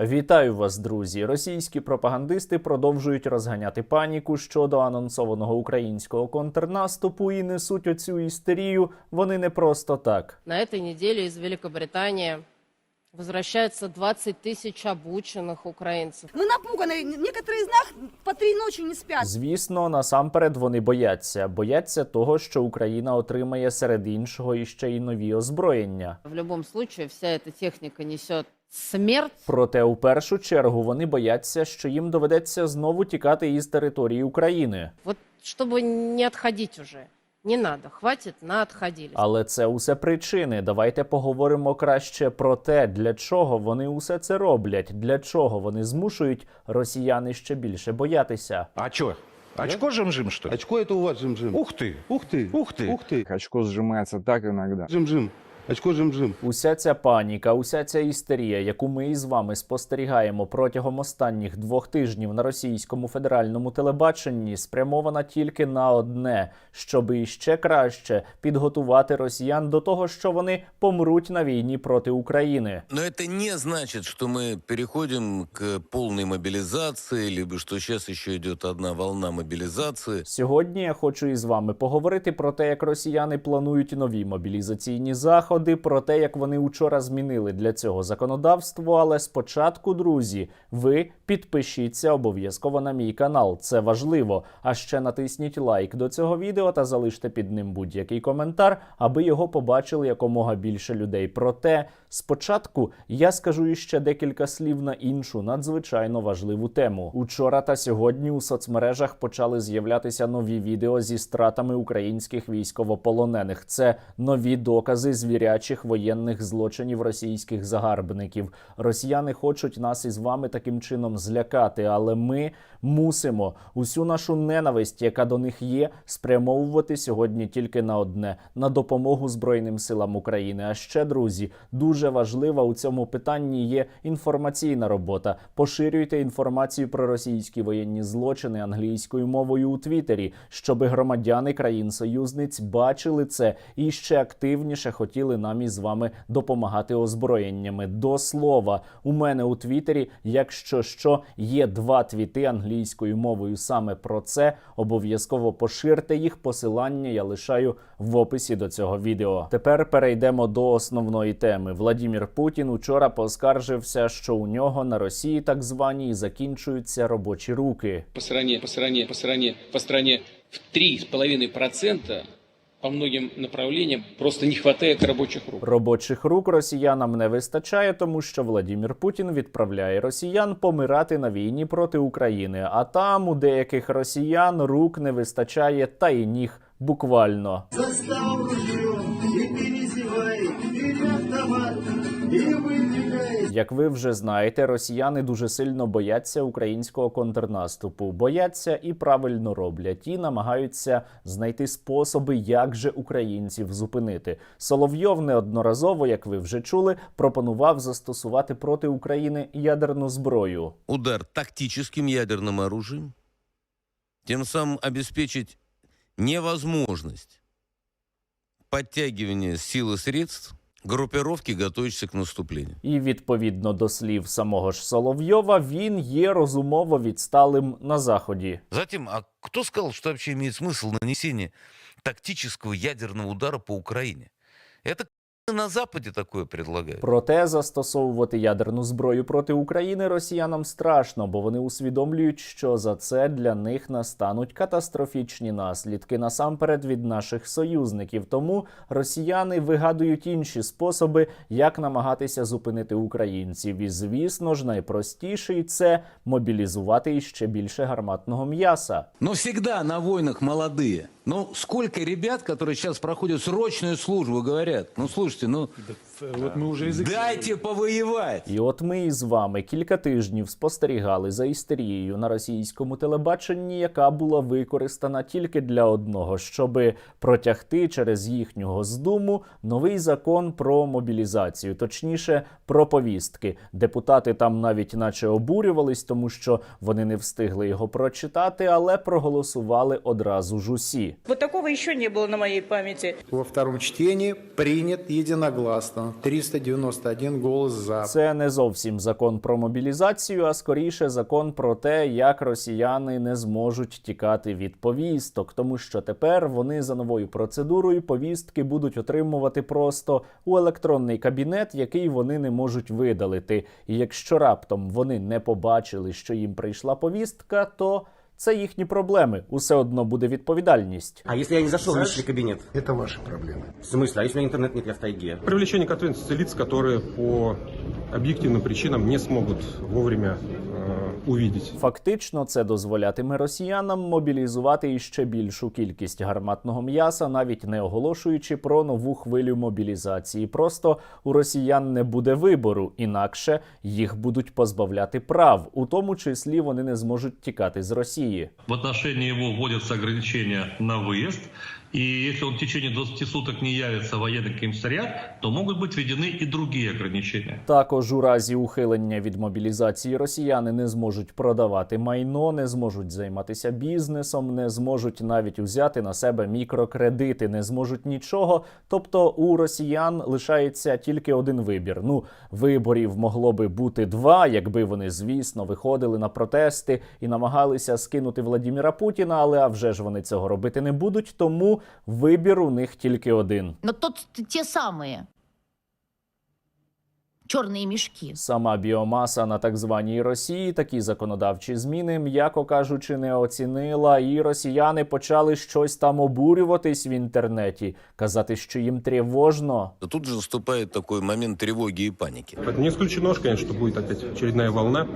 Вітаю вас, друзі! Російські пропагандисти продовжують розганяти паніку щодо анонсованого українського контрнаступу і несуть оцю істерію. Вони не просто так. На цій неділі з Великобритании возвращается 20 тысяч обученных украинцев. Мы напуганы. Некоторые из нас по три ночи не спят. Звісно, насамперед вони бояться. Бояться того, що Україна отримає серед іншого іще й нові озброєння. В любом случае, вся эта техника несет смерть. Проте, у першу чергу, вони бояться, що їм доведеться знову тікати із території України. Вот чтобы не отходить уже. Не надо, хватит, на отходили. Але це усе причини. Давайте поговоримо краще про те, для чого вони усе це роблять, для чого вони змушують росіяни ще більше боятися. А чё? Очко жим-жим, что ли? Очко это у вас жим-жим. Ух ты! Ух ты! Ух ты! Ух ты! Очко сжимается так иногда. Жим-жим. Очко жим-жим. Уся ця паніка, уся ця істерія, яку ми із вами спостерігаємо протягом останніх двох тижнів на російському федеральному телебаченні, спрямована тільки на одне, щоб іще краще підготувати росіян до того, що вони помруть на війні проти України. Но это не значит, что мы переходим к полной мобилизации, либо что сейчас еще идет одна волна мобилизации. Сьогодні я хочу із вами поговорити про те, як росіяни планують нові мобілізаційні заходи, про те, як вони учора змінили для цього законодавство. Але спочатку, друзі, ви підпишіться обов'язково на мій канал. Це важливо. А ще натисніть лайк до цього відео та залиште під ним будь-який коментар, аби його побачили якомога більше людей. Проте спочатку я скажу іще декілька слів на іншу надзвичайно важливу тему. Учора та сьогодні у соцмережах почали з'являтися нові відео зі стратами українських військовополонених. Це нові докази звірячих воєнних злочинів російських загарбників. Росіяни хочуть нас із вами таким чином злякати, але ми мусимо усю нашу ненависть, яка до них є, спрямовувати сьогодні тільки на одне на допомогу Збройним силам України. А ще друзі, дуже важлива у цьому питанні є інформаційна робота. Поширюйте інформацію про російські воєнні злочини англійською мовою у Твіттері, щоб громадяни країн-союзниць бачили це і ще активніше хотіли нам із вами допомагати озброєннями. До слова, у мене у Твіттері, якщо що, є два твіти англійською мовою саме про це. Обов'язково поширте їх. Посилання я лишаю в описі до цього відео. Тепер перейдемо до основної теми. Владімір Путін учора поскаржився, що у нього на Росії так званій закінчуються робочі руки. по стране, по стране, по стране, по стране в 3,5% по многим направлениям просто не хватает рабочих рук. Робочих рук росіянам не вистачає, тому що Владімір Путін відправляє росіян помирати на війні проти України. А там у деяких росіян рук не вистачає та й ніг буквально. Як ви вже знаєте, росіяни дуже сильно бояться українського контрнаступу, бояться і правильно роблять, і намагаються знайти способи, як же українців зупинити. Соловйов неодноразово, як ви вже чули, пропонував застосувати проти України ядерну зброю. Удар тактическим ядерным оружием, тем самым обеспечить невозможность подтягивания сил и средств группировки, готовящейся к наступлению. І відповідно до слів самого ж Соловйова, він є розумово відсталим на заході. Затем, а кто сказал, что вообще имеет смысл нанесення тактического ядерного удару по Україні? Это на Западе такое предлагают. Проте застосовувати ядерну зброю проти України росіянам страшно, бо вони усвідомлюють, що за це для них настануть катастрофічні наслідки насамперед від наших союзників. Тому росіяни вигадують інші способи, як намагатися зупинити українців. І звісно ж, найпростіший це мобілізувати іще більше гарматного м'яса. Но всегда на войнах молодые. Ну, сколько ребят, которые сейчас проходят срочную службу, говорят, ну, слушайте, ну, Вот мы уже язык... дайте повоевать. І от ми із вами кілька тижнів спостерігали за істерією на російському телебаченні, яка була використана тільки для одного, щоби протягти через їхню Госдуму новий закон про мобілізацію, точніше про повістки. Депутати там навіть наче обурювались, тому що вони не встигли його прочитати, але проголосували одразу ж усі. Вот такого еще не было на моей памяти. во втором чтении принят единогласно. 391 голос за. Це не зовсім закон про мобілізацію, а скоріше закон про те, як росіяни не зможуть тікати від повісток, тому що тепер вони за новою процедурою повістки будуть отримувати просто у електронний кабінет, який вони не можуть видалити. І якщо раптом вони не побачили, що їм прийшла повістка, то це їхні проблеми. Усе одно буде відповідальність. А если я не зашел в личный кабинет? Это ваши проблемы. В смысле? А если у меня интернет нет, я в тайге? Привлечение к ответственности лиц, которые по объективным причинам не смогут вовремя э, увидеть. Фактично, це дозволятиме росіянам мобілізувати іще більшу кількість гарматного м'яса, навіть не оголошуючи про нову хвилю мобілізації. Просто у росіян не буде вибору, інакше їх будуть позбавляти прав, у тому числі вони не зможуть тікати з Росії. В отношении его вводятся ограничения на выезд. И если он в течение 20 суток не явится в военный комиссариат, то могут быть введены и другие ограничения. Також у разі ухилення від мобілізації росіяни не зможуть продавати майно, не зможуть займатися бізнесом, не зможуть навіть узяти на себе мікрокредити, не зможуть нічого. Тобто у росіян лишається тільки один вибір. Ну, виборів могло би бути два, якби вони, звісно, виходили на протести і намагалися скинути Владіміра Путіна, але а вже ж вони цього робити не будуть. Тому вибір у них тільки один. Но тот те самые черные мешки. Сама біомаса на так званій Росії такі законодавчі зміни, м'яко кажучи, не оцінила, і росіяни почали щось там обурюватись в інтернеті, казати, що їм тривожно. Тут же наступает такой момент тревоги и паники. Поэтому не исключено, конечно, что будет опять очередная волна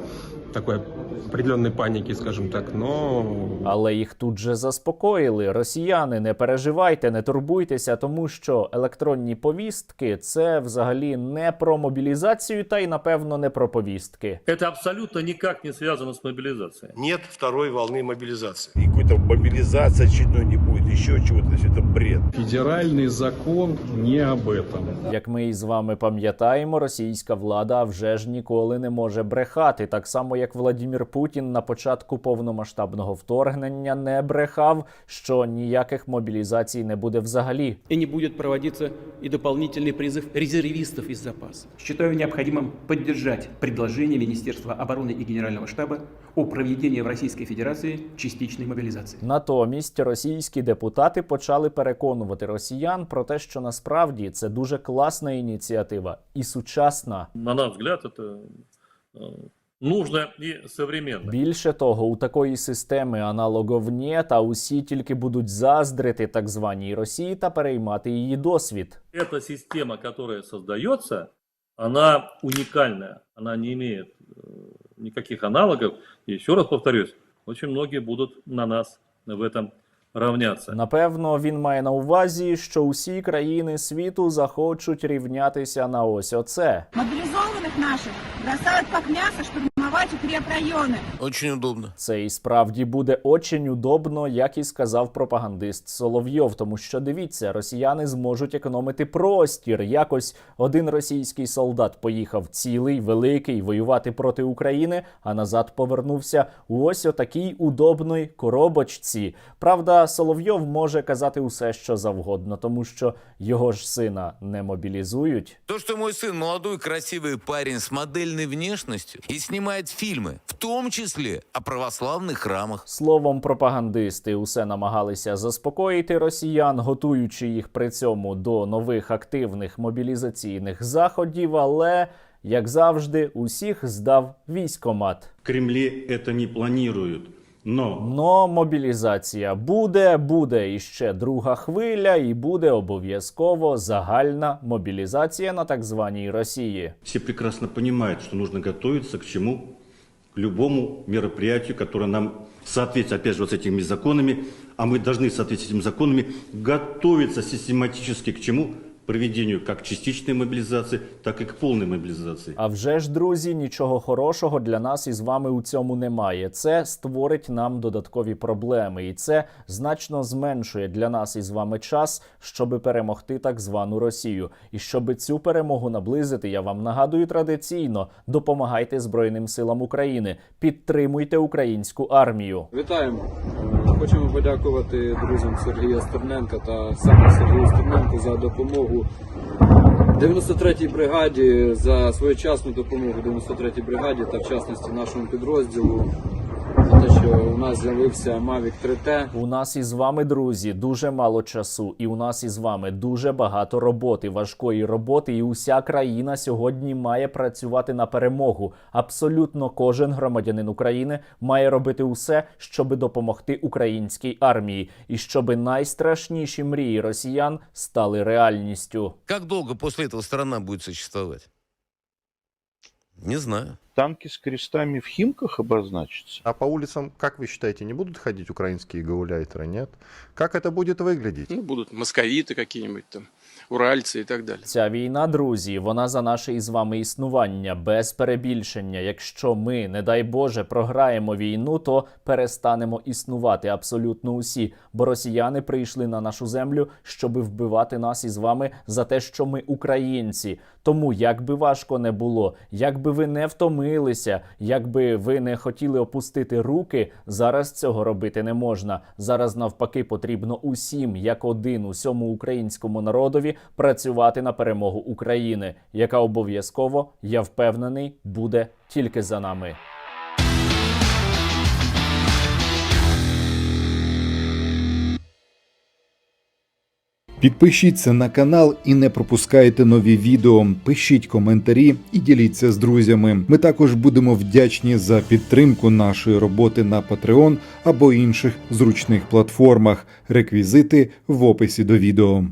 такой определенной паники, скажем так, но Але їх тут же заспокоїли. Росіяни, не переживайте, не турбуйтеся, тому що електронні повістки це взагалі не про мобілізацію, та й напевно не про повістки. Это абсолютно никак не связано с мобилизацией. нет второй волны мобилизации. И какой-то мобилизации очередной не будет, еще чего-то, то есть это бред. Федеральный закон не об этом. Як ми із вами пам'ятаємо, російська влада вже ж ніколи не може брехати, так само як Владімір Путін на початку повномасштабного вторгнення не брехав, що ніяких мобілізацій не буде взагалі. И не будет проводиться и дополнительный призыв резервистов из запаса. Считаю необходимым поддержать предложение Министерства обороны и Генерального штаба о проведении в Российской Федерации частичной мобилизации. Натомість російські депутати почали переконувати росіян про те, що насправді це дуже класна ініціатива і сучасна. На наш взгляд, это э, нужно и современно. Більше того, у такої системи аналогов нет, а усі тільки будуть заздрити так званій Росії та переймати її досвід. Эта система, которая создается, она уникальная. Она не имеет э, никаких аналогов. И еще раз повторюсь, очень многие будут на нас в этом равняться. Напевно, він має на увазі, що усі країни світу захочуть рівнятися на ось оце. Мобілізованих наших бросають як мясо штурмовать укрепрайоны. Очень удобно. Це і справді буде очень удобно, як і сказав пропагандист Соловйов. Тому що дивіться, росіяни зможуть економити простір. Якось один російський солдат поїхав цілий, великий, воювати проти України, а назад повернувся у ось отакій удобної коробочці. Правда, Соловйов може казати усе, що завгодно, тому що його ж сина не мобілізують. То, что мой сын молодой красивый парень с модельной внешностью и снимает фильмы, в том числе о православных храмах. Словом, пропагандисти усе намагалися заспокоїти росіян, готуючи їх при цьому до нових активних мобілізаційних заходів. Але як завжди, усіх здав військомат. В Кремле это не планируют. Но Но мобілізація буде, буде іще друга хвиля, і буде обов'язково загальна мобілізація на так званій Росії. все прекрасно понимают, что нужно готовиться к чему? К любому мероприятию, которое нам соответствует, опять же, вот с этими законами, а мы должны в соответствии с этими законами готовиться систематически к чему? Проведению как частичной мобилизации, так и к полной мобилизации. А вже ж, друзі, нічого хорошого для нас із вами у цьому немає. Це створить нам додаткові проблеми, і це значно зменшує для нас із вами час, щоб перемогти так звану Росію. І щоб цю перемогу наблизити, я вам нагадую традиційно: допомагайте Збройним силам України, підтримуйте українську армію. Вітаємо. Хочемо подякувати друзям Сергія Стерненка та саме Сергію Стерненку за допомогу 93-й бригаді за своєчасну допомогу 93-й бригаді та в частності нашому підрозділу. Те, що у нас з'явився Mavic 3T. У нас із вами, друзі, дуже мало часу, і у нас із вами дуже багато роботи, важкої роботи, і уся країна сьогодні має працювати на перемогу. Абсолютно кожен громадянин України має робити усе, щоб допомогти українській армії, і щоб найстрашніші мрії росіян стали реальністю. Как долго после этого страна будет существовать? Не знаю. Танки с крестами в Химках обозначатся? А по улицам, как вы считаете, не будут ходить украинские гауляйтеры, нет? Как это будет выглядеть? Ну, будут московиты какие-нибудь там, уральцы и так далее. Ця війна, друзі, вона за наше із вами існування без перебільшення. Якщо ми, не дай Боже, програємо війну, то перестанемо існувати абсолютно усі. Бо росіяни прийшли на нашу землю, щоб вбивати нас із вами за те, що ми українці. Тому як би важко не було, як би ви не втомилися, як би ви не хотіли опустити руки, зараз цього робити не можна. Зараз навпаки потрібно усім, як один, усьому українському народові працювати на перемогу України, яка обов'язково, я впевнений, буде тільки за нами. Підпишіться на канал і не пропускайте нові відео. Пишіть коментарі і діліться з друзями. Ми також будемо вдячні за підтримку нашої роботи на Patreon або інших зручних платформах. Реквізити в описі до відео.